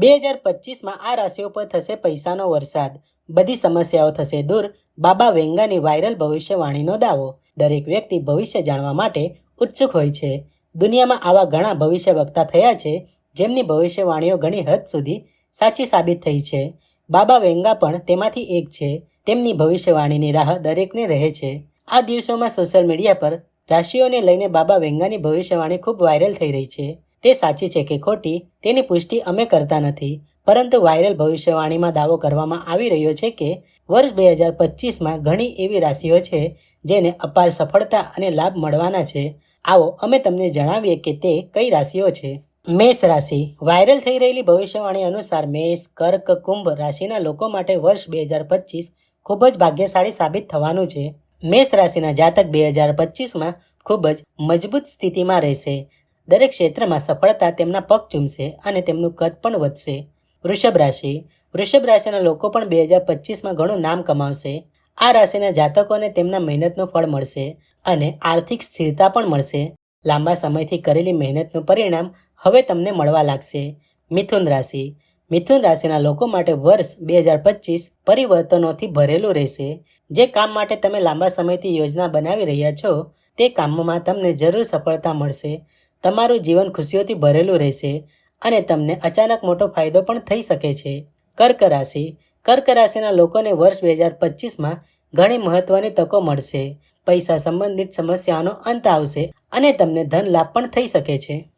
બે હજાર પચીસમાં આ રાશિઓ પર થશે પૈસાનો વરસાદ. બધી સમસ્યાઓ થશે દૂર. બાબા વેંગાની વાયરલ ભવિષ્યવાણીનો દાવો. દરેક વ્યક્તિ ભવિષ્ય જાણવા માટે ઉત્સુક હોય છે. દુનિયામાં આવા ઘણા ભવિષ્ય વક્તા થયા છે, જેમની ભવિષ્યવાણીઓ ઘણી હદ સુધી સાચી સાબિત થઈ છે. બાબા વેંગા પણ તેમાંથી એક છે. તેમની ભવિષ્યવાણીની રાહ દરેકને રહે છે. આ દિવસોમાં સોશિયલ મીડિયા પર રાશિઓને લઈને બાબા વેંગાની ભવિષ્યવાણી ખૂબ વાયરલ થઈ રહી છે. તે સાચી છે કે ખોટી, તેની પુષ્ટિ અમે કરતા નથી. પરંતુ વાયરલ ભવિષ્યવાણીમાં દાવો કરવામાં આવી રહ્યો છે કે વર્ષ બે હજાર પચીસમાં ઘણી એવી રાશિઓ છે જેને અપાર સફળતા અને લાભ મળવાના છે. આવો, અમે તમને જણાવીએ કે તે કઈ રાશિઓ છે. મેષ રાશિ. વાયરલ થઈ રહેલી ભવિષ્યવાણી અનુસાર મેષ, કર્ક, કુંભ રાશિના લોકો માટે વર્ષ બે હજાર પચીસ ખૂબ જ ભાગ્યશાળી સાબિત થવાનું છે. મેષ રાશિના જાતક બે હજાર પચીસમાં ખૂબ જ મજબૂત સ્થિતિમાં રહેશે. દરેક ક્ષેત્રમાં સફળતા તેમના પગ ચૂમશે અને તેમનું કદ પણ વધશે. વૃષભ રાશિ. વૃષભ રાશિના લોકો પણ બે હજાર પચીસમાં ઘણું નામ કમાવશે. આ રાશિના જાતકોને તેમના મહેનતનું ફળ મળશે અને આર્થિક સ્થિરતા પણ મળશે. લાંબા સમયથી કરેલી મહેનતનું પરિણામ હવે તમને મળવા લાગશે. મિથુન રાશિ. મિથુન રાશિના લોકો માટે વર્ષ બે હજાર પચીસ પરિવર્તનોથી ભરેલું રહેશે. જે કામ માટે તમે લાંબા સમયથી યોજના બનાવી રહ્યા છો, તે કામમાં તમને જરૂર સફળતા મળશે. તમારું જીવન ખુશીઓથી ભરેલું રહેશે અને તમને અચાનક મોટો ફાયદો પણ થઈ શકે છે. કર્ક રાશિ. કર્ક રાશિના લોકોને વર્ષ બે હજાર પચીસમાં ઘણી મહત્વની તકો મળશે. પૈસા સંબંધિત સમસ્યાઓનો અંત આવશે અને તમને ધન લાભ પણ થઈ શકે છે.